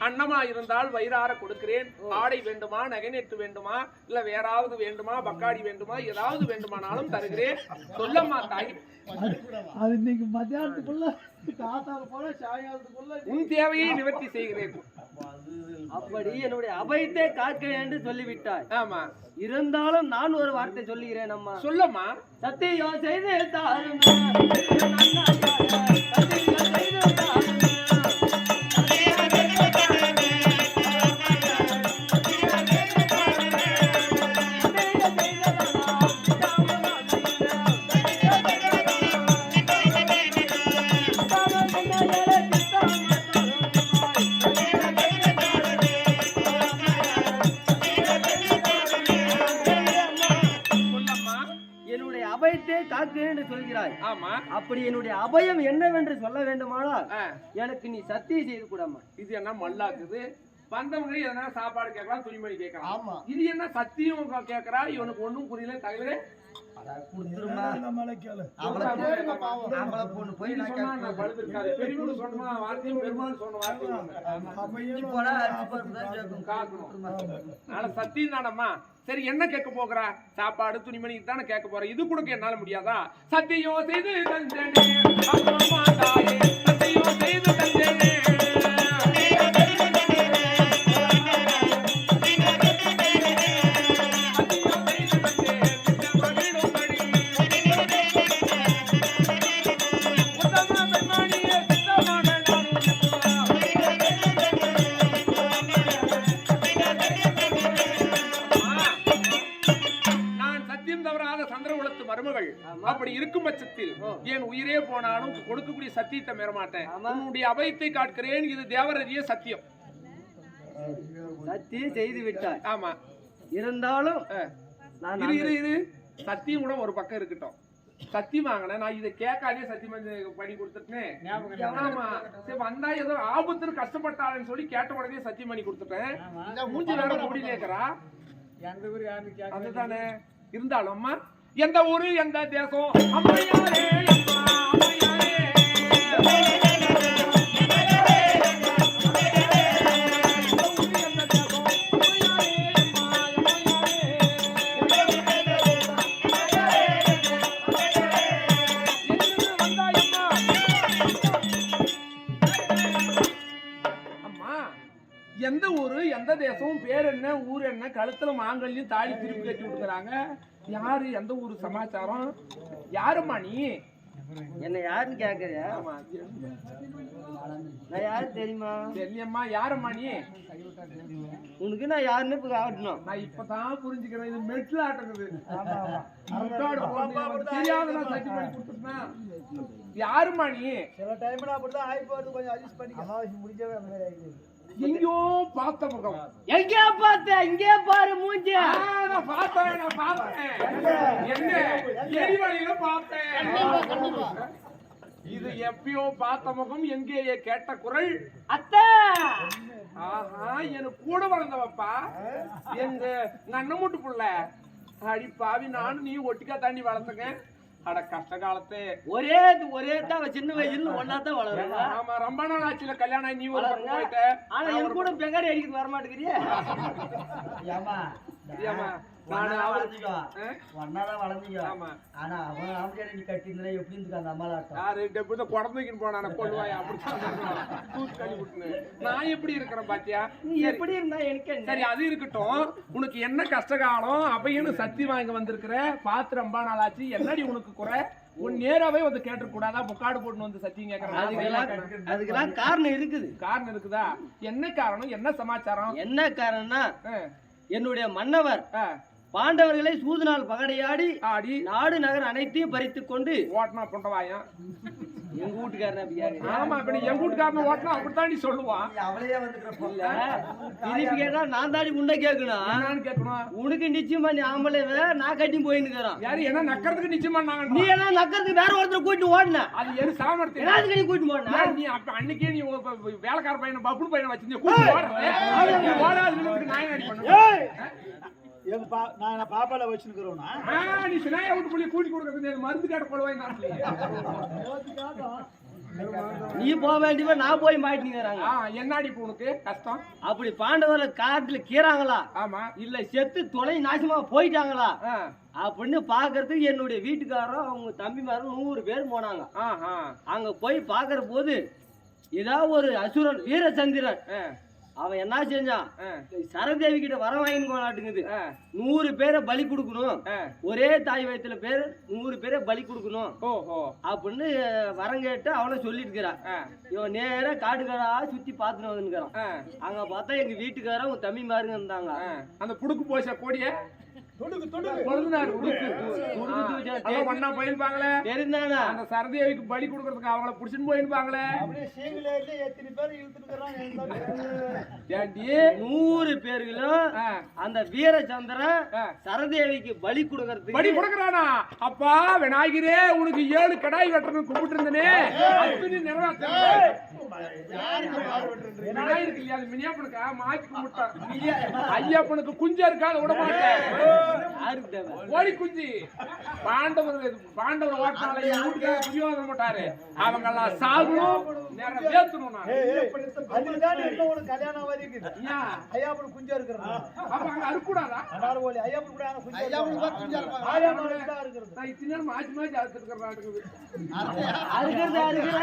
அன்னமா இருந்தால் வயிறார கொடுக்கிறேன். ஆடை வேண்டுமா நகைநெட்டு வேண்டுமா இல்ல வேறாவது வேண்டுமா பக்காடி வேண்டுமா ஏதாவது வேண்டுமானாலும் தருகிறேன். சொல்லம்மா தாய். அது இன்னைக்கு மத்தியானத்துக்குள்ள காத்தால போல சாயங்காலத்துக்குள்ள. உன் தேவையை நிவர்த்தி செய்கிறேன். அப்படி என்னுடைய அபயத்தை காக்க என்று சொல்லிவிட்டாய். ஆமா. இருந்தாலும் நான் ஒரு வார்த்தை சொல்லுகிறேன் அம்மா சொல்லம்மா. சத்தியம் செய்து தாருங்க அபயத்தை காக்கு என்று சொல்கிறாய். ஆமா. அப்படி என்னுடைய அபயம் என்னவென்று சொல்ல வேண்டுமானால் எனக்கு நீ சத்தியம் செய்து கூடம்மா. இது என்ன மல்லாக்குது? வந்தவங்க எதனா சாப்பாடு கேட்கலாம் துணிமணி கேட்கலாம். ஆமா. இது என்ன சத்தியம் கேட்கறா இவனுக்கு ஒண்ணும் புரியல தகவலே சத்தியம் தானம்மா? சரி என்ன கேட்க போகிறா? சாப்பாடு துணிமணி தானே கேட்க போற? இது கொடுக்க என்னால முடியாதா? சத்தியம் செய்து தந்தேனே அம்மா தாயே சத்தியம் செய்து தந்தேனே. கொடுக்கக்கூடிய சத்தியத்தை மீற மாட்டேன் ஆமா. உன்னுடைய அபயத்தை காட்கிறேன். இது தேவரதிய சத்தியம். சத்தியம் செய்து விட்டாய். ஆமா. இருந்தாலும் இரு இரு இரு. சத்தியம் கூட ஒரு பக்கம் இருக்கட்டும். சத்தியம் வாங்கினேன். நான் இதை கேட்காதே சத்தியம் பண்ணி- கொடுத்துட்டேன். வந்தா ஏதோ ஆபத்துன்னு கஷ்டப்பட்டாளன்னு சொல்லி கேட்ட உடனே சத்தியம் பண்ணி கொடுத்துட்டேன். மூஞ்சி வேற முடியல இருக்கிறா எந்த ஊர் யாருன்னு கேட்க அதுதானே. இருந்தாலும் அம்மா எந்த ஊரு எந்த தேசம்? அம்மையாரே அம்மா, அம்மையாரே. கழுத்துல மாங்கல்யம் தாலி திருப்பி கட்டி விட்டுக்கிறாங்க யாரு? எந்த ஊரு சமாச்சாரம்? யாரும்மா நீ? என்ன யாருன்னு கேக்குறியா? நான் யாரு தெரியுமா? தெரியம்மா யாரம்மா நீ? உனக்கு நான் யாருன்னு இப்ப காட்டணும். நான் இப்பதான் புரிஞ்சுக்கிறேன். இது மெட்ல ஆட்டங்குது தெரியாத நான் சட்டி பண்ணி கொடுத்துட்டேன் யாரும்மா நீ? சில டைம்ல அப்படிதான் ஆகி போறது கொஞ்சம் அட்ஜஸ்ட் பண்ணி அமாவாசை முடிஞ்சவே அந்த மாதிரி ஆகிடுது எங்கேயோ பார்த்த முகம். எங்கே பார்த்த? இங்கே பாரு மூஞ்சி. நான் பார்த்தேன் நான் பார்த்தேன். எங்க? எரிவழியில பார்த்தேன். இது எப்பயோ பார்த்த முகம் எங்கேயே கேட்ட குரல். அத்தை! ஆஹா எனக்கு கூட வளர்ந்தவப்பா. எங்க நன்னமுட்டு புள்ள அடி பாவி நானும் நீ ஒட்டிக்கா தாண்டி வளர்த்துங்க. அட கஷ்ட காலத்து. ஒரே ஒரே தான் சின்ன வயசுல ஒன்னா தான் வளருங்க ஆமா ரொம்ப நாள் ஆச்சுல கல்யாணம் ஆகி நீ ஒரு ஆனா என் கூட பெங்காரி அடிக்கிறது வர மாட்டேங்கிறியே ஒண்ணா நானு தான் அவ- வளர்ந்தீங்க. ஆனா அவன் ஆம்பளையாரை நீ கட்டியிருந்தா எப்படி இருந்துக்கு அந்த? யாரு? இப்படி போனா கொள்வாய் அப்படித்தான். நான் எப்படி இருக்கிறேன் பாத்தியா? நீ எப்படி இருந்தா எனக்கு என்ன? சரி அது இருக்கட்டும். உனக்கு என்ன கஷ்டகாலம்? அப்பையும் சத்தி வாங்க வந்திருக்கிற? பாத்து ரொம்ப நாள் ஆச்சு. என்னடி உனக்கு குறை? உன் நேராவே வந்து கேட்டு கூடாதா? முக்காடு போட்டு வந்து சத்தியம் கேட்கறேன் அதுக்கெல்லாம் காரணம் இருக்குது. காரணம் இருக்குதா? என்ன காரணம்? என்ன சமாச்சாரம்? என்ன காரணம்னா என்னுடைய மன்னவர் பாண்டவர்களை சூதுநாள் பகடையாடி ஆடி. நாடு நகர் அனைத்தையும் பறித்துக் கொண்டு ஓட்டனா புண்டவாயம் எங்க வீட்டுக்காரன்? ஆமா இப்ப நீ எங்க வீட்டுக்காரன் ஓட்டனா அப்படித்தான் நீ சொல்லுவான். நீ அவளையே திருப்பி கேட்டா நான் தாடி உன்னை கேட்கணும் என்னன்னு கேட்கணும். உனக்கு நிச்சயமா நீ ஆம்பளை நான் கட்டி போயின்னுக்கிறோம் யாரு என்ன நக்கறதுக்கு நிச்சயமா நீ நாங்க எல்லாம் நக்கறதுக்கு வேற ஒருத்தர் கூட்டிட்டு ஓடின. அது எது சாமர்த்தியம்? என்னதுக்கு நீ கூட்டிட்டு போன? நீ அப்ப அன்னைக்கே நீ வேலைக்கார பையனை பப்புனு பையனை வச்சிருந்தீங்க கூட்டி ஓடுறது நீ ஓடாத நிலத்துக்கு நாய் அடி பண்ணு எங்க பா நான் என்ன பாப்பால வச்சுருக்கிறோம்னா ஆ, நீ சினாய விட்டு புள்ளி கூட்டி கொடுக்கறது மருந்து கேட்ட கொள்வாய் நீ போக வேண்டியவ நான் போய் மாட்டிங்கிறாங்க ஆ, என்னடி உனக்கு? கஷ்டம். அப்படி பாண்டவர்ல காட்டுல கீறாங்களா? ஆமா. இல்ல செத்து தொலை நாசமா போயிட்டாங்களா? அப்படின்னு பாக்குறதுக்கு என்னுடைய வீட்டுக்காரரும் அவங்க தம்பிமாரும் நூறு பேர் போனாங்க. அங்க போய் பாக்குற போது ஏதாவது ஒரு அசுரன் வீரச்சந்திரன் அவன் என்ன செஞ்சான்? சரதேவி கிட்ட வர வாங்கின்னு போனாட்டுங்குது. நூறு பேரை பலி கொடுக்கணும். ஒரே தாய் வயித்துல பேர் நூறு பேரை பலி கொடுக்கணும். ஓஹோ. அப்படின்னு வரம் கேட்டு அவனை சொல்லிட்டு இருக்கிறான் இவன் நேரா காட்டுக்காரா சுத்தி பாத்துட்டு வந்துக்கிறான் ஆ, அங்க பார்த்தா எங்க வீட்டுக்காரன் உங்க தம்பி மாருங்க இருந்தாங்க. அந்த புடுக்கு போச்ச கோடிய? ஒண்ணா போயிருப்பாங்களே? தெரிந்தானா? அந்த சரதேவிக்கு பலி கொடுக்கறதுக்கு அவங்கள புடிச்சுன்னு போயிருப்பாங்களே? நூறு பேர்களும் அந்த வீரச்சந்திரன். சரதேவிக்கு பலி கொடுக்கறதுக்கு பலி கொடுக்கறானா? அப்பா விநாயகரே உனக்கு ஏழு கடாய் வெட்டணும் கும்பிட்டு இருந்தனே நிறைவேற்ற விநாயகருக்கு இல்லையா? மினியாப்பனுக்கா? மாத்தி கும்பிட்டான் ஐயப்பனுக்கு குஞ்சா இருக்கா? விட மாட்டேன். கோழி குஞ்சு. பாண்டவர் பாண்டவர் ஓட்டினால என் வீட்டுக்கு துரியோதன மாட்டாரு அவங்க எல்லாம் சாகணும். நான். கல்யாணம் வரைக்கும் ஏன்? ஐயாப்பன் குஞ்சா இருக்கிறான் அப்ப அங்க அறுக்கூடாதா? அடார் ஓலி ஐயாப்பன் கூட ஆனா குஞ்சா இருக்கான் ஆயாப்பன் தான் இருக்கிறது. நான் இத்தனை நேரம் மாற்றி மாற்றி அறுத்துருக்கிறேன் அறுக்கிறது அறுக்கிற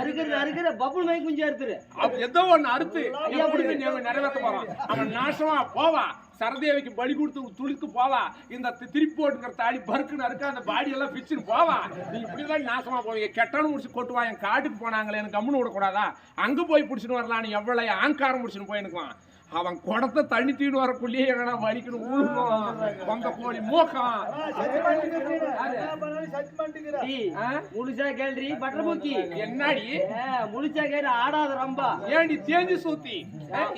அறுக்கிறது அறுக்கிற பப்புள் மை குஞ்சா ஏதோ ஒண்ணு அறுத்து எப்படி நீ அவன் நிறைவேற்ற போறான். அவன் நாசமா போவான் சரதேவிக்கு பலி கொடுத்து துளிக்கு போவா. இந்த தி- திருப்பி போட்டுக்கிற தாடி பருக்குன்னு அறுக்க அந்த பாடி எல்லாம் பிச்சுன்னு போவா. நீ இப்படிதான் நாசமா போவீங்க. கெட்டவனு முடிச்சு கொட்டுவா என் காட்டுக்கு போனாங்களே எனக்கு கம்முன்னு விடக்கூடாதா? அங்க போய் பிடிச்சிட்டு வரலாம். நீ எவ்வளவு ஆங்காரம் முடிச்சுன்னு போயிருக்குவான் அவன் குடத்தை தண்ணி தீடு வரக்குள்ளேயே எங்கன்னா வலிக்கணும் உழுணும் வந்த கோழி மூக்கம்? முழுசா கேள்றி பட்டர் மூக்கி என்னடி முழுசா கேள்வி ஆடாத ரம்பா. ஏன்டி தேஞ்சு சூத்தி?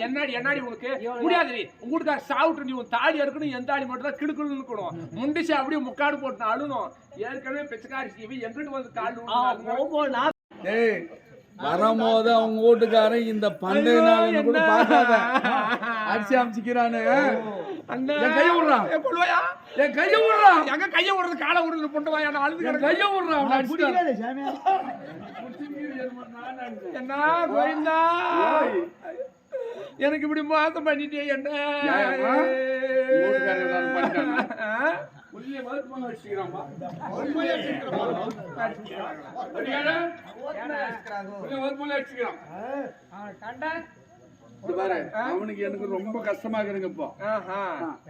என்னடி என்னடி உனக்கு? முடியாது நீ உங்க வீட்டுக்கார சாவுட்டு நீ உன் தாடி இருக்கணும் என் தாடி மட்டும் தான் கிடுக்கணும் இருக்கணும். முண்டிச்சு அப்படியே முக்காடு போட்டு அழுணும் ஏற்கனவே பிச்சைக்காரி எங்கிட்டு வந்து கால் டேய் வரும்போது அவங்க வீட்டுக்காரன் இந்த பண்டைய நாள் கூட பார்க்காத. அடிச்சு அமைச்சிக்கிறானு. என் கையை விடுறான் என் கையை விடுறான் எங்க கைய விடுறது? காலை விடுறது பொண்டு வாயா. அழுது என். கையை விடுறான். என்ன கோவிந்தா. எனக்கு இப்படி மோசம் பண்ணிட்டே என்ன உள்ளே வச்சுக்கிறான். அவனுக்கு எனக்கு ரொம்ப கஷ்டமா இருக்குங்க இப்போ. ஆஹா.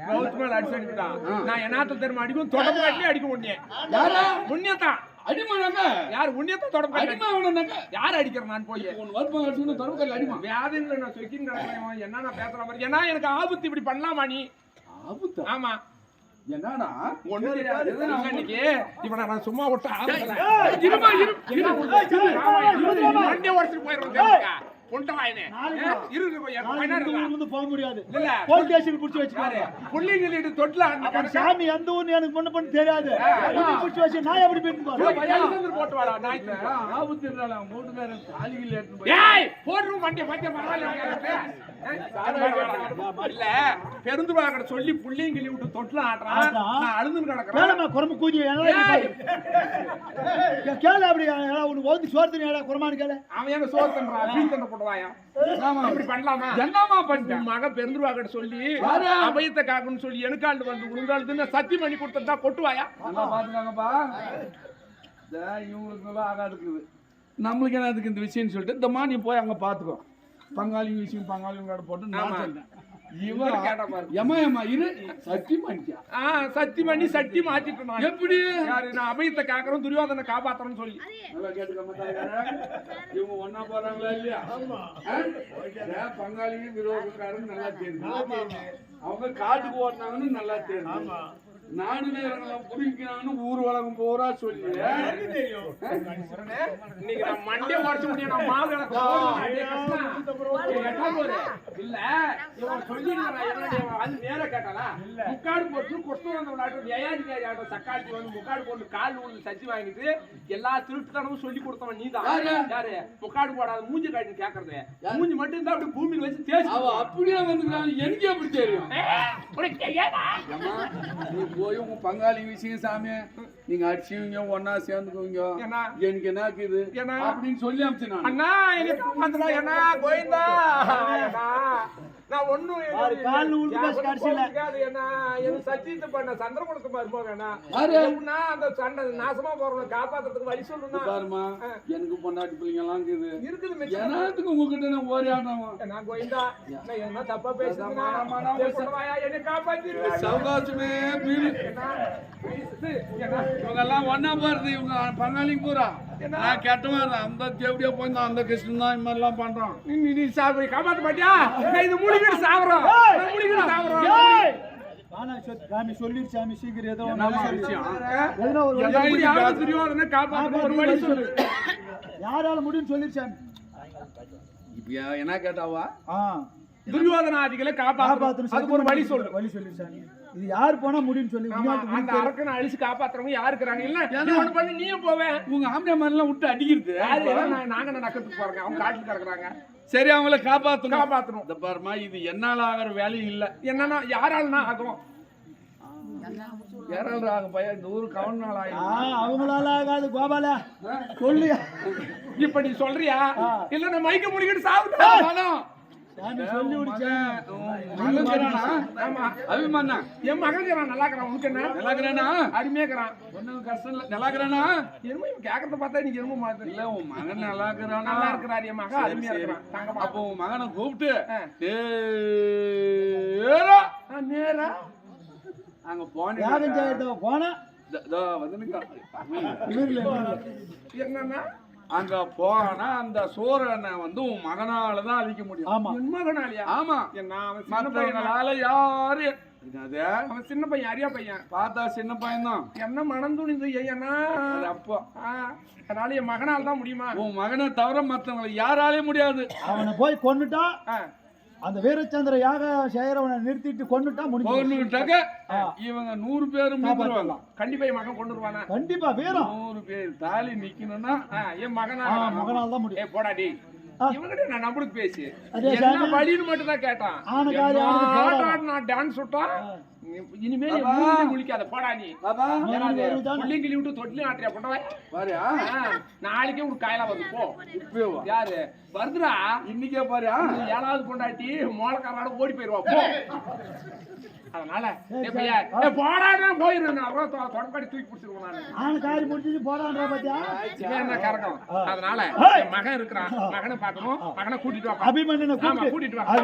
கவுத்து மேல அடிச்சு அடிச்சுட்டான். நான் என்னாத்த தெரியுமா? அடிக்கும் தொடப்பு காட்டி அடிக்க உன்னைய. யாரா? உன்னையத்தான். அடிமானாங்க யார் உன்னையத்தான் தொடப்பு காட்டி அடிமா அவனாங்க யார் அடிக்கிறேன் நான் போய்? உன் பண்ண வச்சுக்கணும் தொடர்பு அடிமா? நான் சொக்கின்னு கிடக்கிறேன் என்ன நான் பேசுற மாதிரி. ஏன்னா எனக்கு ஆபத்து இப்படி பண்ணலாமா நீ? ஆபத்தா? ஆமா. என்னடா ஒண்ணு தெரியாது. இன்னைக்கு? இவனை நான் சும்மா விட்டு ஆபத்துல இருமா இரு இரு வண்டியை உடச்சிட்டு போயிடுவோம் போக முடியாது. போலீஸ் ஸ்டேஷன் புடிச்சு வச்சுக்காரு தொட்டில அந்த அப்ப கணக்கு- சாமி எந்த ஊர்னு எனக்கு முன்ன பண்ண தெரியாது. புடிச்சு வச்சு நான் எப்படி போயிட்டு போறேன் போட்டு வாடா. ஆபத்து தாலிகள் போய் ஏய், போடுறோம் பரவாயில்ல. ஏய், இல்ல, பெருந்துருவாக்கிட்ட சொல்லி புள்ளையும் கிள்ளி விட்டு தொட்டில. ஆடுறான். நான் கிடக்குறேன். குரம்பு கூதி கேளு அப்படி ஏடா, உனக்கு வந்து சோறு தண்ணி குரமானு கேளு. அவன் சோறு தண்டுறான், மீன் இப்படி பண்ணலாமா? என்னமா உன் மகன் பெருந்துருவாக்கிட்ட சொல்லி? அபயத்தை காக்கணும்னு சொல்லி எனக்காண்டு வந்து உளுந்தாளுதுன்னு சத்தியம் பண்ணி கொடுத்தா கொட்டுவாயா? நல்லா பாத்துக்காங்கப்பா இந்த இவங்களுக்குலாம் ஆகாதுக்குது நம்மளுக்கு என்ன அதுக்கு இந்த விஷயம்னு சொல்லிட்டு இந்த மாதிரி போய் அங்க பாத்துக்கோ பங்காளி விஷயம் பங்காளி போட்டு நான் இவன் கேட்ட பாரு. ஏமா ஏமா இரு. சத்தி பண்ணிட்டியா ஆ, சத்தி பண்ணி சட்டி மாத்திட்டு நான். எப்படி? யாரு நான் அபயத்தை காக்கிறோம் துரியோதனை காப்பாத்துறேன்னு சொல்லி. நல்லா. இவங்க ஒண்ணா போறாங்களா இல்லையா? பங்காளியும் விரோதக்காரங்க நல்லா தெரியுது அவங்க காட்டுக்கு ஓட்டினாங்கன்னு நல்லா தெரியுது நாடு ஊர் உலகம் போறா சொல்லி இன்னைக்கு நான் மண்டே உடச்சு முடியும். நான் மாவு. இல்ல. இவன் அது நேரா கேட்டாளா முக்காடு போட்டு கொஸ்து வந்த விளையாட்டு ஆட்டம். சக்காட்டி வந்து முக்காடு போட்டு கால் ஊழல் சச்சி வாங்கிட்டு எல்லா திருட்டுத்தனமும் சொல்லி கொடுத்தவன் நீதான். யாரு? யாரு? முக்காடு போடாத மூஞ்சி காட்டி கேக்குறது. மூஞ்சி மட்டும் இருந்தா அப்படி பூமியில வச்சு அவ அப்படியே வந்துக்கிறாங்க எனக்கு எப்படி தெரியும்? போய் உங்க பங்காளி விஷயம் சாமி நீங்க அடிச்சுவீங்க ஒன்னா சேர்ந்துக்குவீங்க? எனக்கு என்ன இருக்குது? அப்படின்னு சொல்லி அமிச்சு அண்ணா எனக்கு கோயிந்தா நான் ஒண்ணும் ஆறு கால்ல உழுந்து பேச கடைசியில. என்ன எனக்கு சத்தியத்தை பண்ண அந்த சண்டை நாசமா போறவனை காப்பாத்துறதுக்கு வழி சொல்லுனா பாருமா எனக்கு பொண்டாட்டி பிள்ளைங்க எல்லாம் இருக்குது இருக்குது. என்னத்துக்கு உங்ககிட்ட நான் ஒரே ஆட்டம் நான் கோயிந்தா. நான் என்ன தப்பா ஆமா. என்னை காப்பாத்திரு சவகாசமே வீடு. இவங்க எல்லாம் ஒன்னா இவங்க பங்காளிங்க பூரா. நான் கெட்டவன் அந்த தேவடியா போயிருந்தோம் அந்த கிருஷ்ணன் தான் இந்த மாதிரி எல்லாம் பண்றான். நீ நீ- சாப்பிடு காப்பாத்த மாட்டியா? இது மூலிகிட்டு சாப்பிடுறோம் ஏய்! ஆனா சொல்- சாமி சொல்லிடு சாமி சீக்கிரம் ஏதோ துரியோதனை ஒரு வழி சொல்லு. யாரால முடியும் சொல்லிடு சாமி இப்ப என்ன கேட்டாவா? ஆ. துரியோதனாதிகளை காப்பாத்தணும். அதுக்கு ஒரு வழி சொல்லு. வழி சொல்லு சாமி இது யார் போனா முடியும் சொல்லி அந்த அரக்கனை அழிச்சு காப்பாத்துறவங்க யாரு இருக்கிறாங்க? இல்ல நீ ஒண்ணு பண்ணி நீயும் போவேன் உங்க ஆம்பளை மாதிரி எல்லாம் விட்டு அடிக்கிறது. யாரு? எல்லாம் நான் நாங்க என்ன நக்கத்துக்கு போறோங்க? அவங்க காட்டுல கிடக்குறாங்க. சரி அவங்கள காப்பாத்தணும். காப்பாத்தணும். இந்த பாருமா இது என்னால ஆகிற வேலையும் இல்ல. என்னன்னா யாராலனா ஆகும். யாரால ஆகும் பையன் இந்த ஊரு கவன நாள் ஆ ஆயிடும் அவங்களால ஆகாது கோபால. சொல்லு இப்ப நீ சொல்றியா. இல்ல நான் மைக்க முடிக்கிட்டு சாப்பிட்டா சாமி சொல்லி விடுச்சேன் ஆமா. அபிமானா? என் மகன் நல்லா இருக்கிறான். உனக்கு என்ன? நல்லா இருக்கிறானா? அருமையா இருக்கிறான். ஒண்ணும் கஷ்டம் இல்ல. நல்லா இருக்கிறானா? என்னமோ இவன் கேக்குறத பார்த்தா நீங்க என்னமோ மாதிரி இல்ல உன் மகன் நல்லா இருக்கிறானா? நல்லா இருக்கிறாரு. என் மகன் அருமையா. இருக்கிறான். தாங்க அப்போ உன் மகனை கூப்பிட்டு. நேரா. நேரா. அங்க போனா? வந்து இவர்ல என்னன்னா அங்க போனா அந்த சூரனை வந்து உன் மகனால தான் அழிக்க முடியும். ஆமா. மகனாலியா? ஆமா. மற்றவங்களால யாரு? அவன் சின்ன பையன் அரியா பையன். பார்த்தா சின்ன பையன் தான் என்ன மனம் துணிந்து ஐயனா அப்போ. அதனால என் மகனால் தான் முடியுமா? உன் மகனை தவிர மற்றவங்களை யாராலையும் முடியாது. அவனை போய் கொன்னுட்டா ஆ, அந்த வீரச்சந்திர யாக செய்யறவனை நிறுத்திட்டு கொன்னுட்டா முடிஞ்சு போகணுட்டாக்க இவங்க நூறு பேரும் கண்டிப்பா என் மகன் கொண்டு வருவானா கண்டிப்பா வீரம். நூறு பேர் தாலி நிக்கணும்னா என் மகனா மகனால் தான் முடியும். போடாடி. இவங்கிட்ட நான் நம்பளுக்கு பேசி. என்ன. வழின்னு மட்டும் தான் கேட்டான் நான் டான்ஸ் விட்டா இனிமேல் முழிக்காத போடா நீ? புள்ளிங்கிலி விட்டு தொட்டிலையும் ஆட்டியா போட்டவா பாரியா. நாளைக்கே உனக்கு காயலா வந்து போ. யாரு? வருதுடா. இன்னைக்கே இது ஏழாவது பொண்டாட்டி மோளக்காரோட ஓடி போயிருவா போ. அதனால போடாடா போயிரு நான் அப்புறம் தொ- தொடக்கடி தூக்கி பிடிச்சிருவேன் முடிச்சு போடான்றா பாத்தியா? இவன் என்ன கரகம்? அதனால மகன் இருக்கிறான். மகனை பார்க்கணும். மகனை கூட்டிட்டு வா அபிமன்யனை கூட்டிட்டு வா.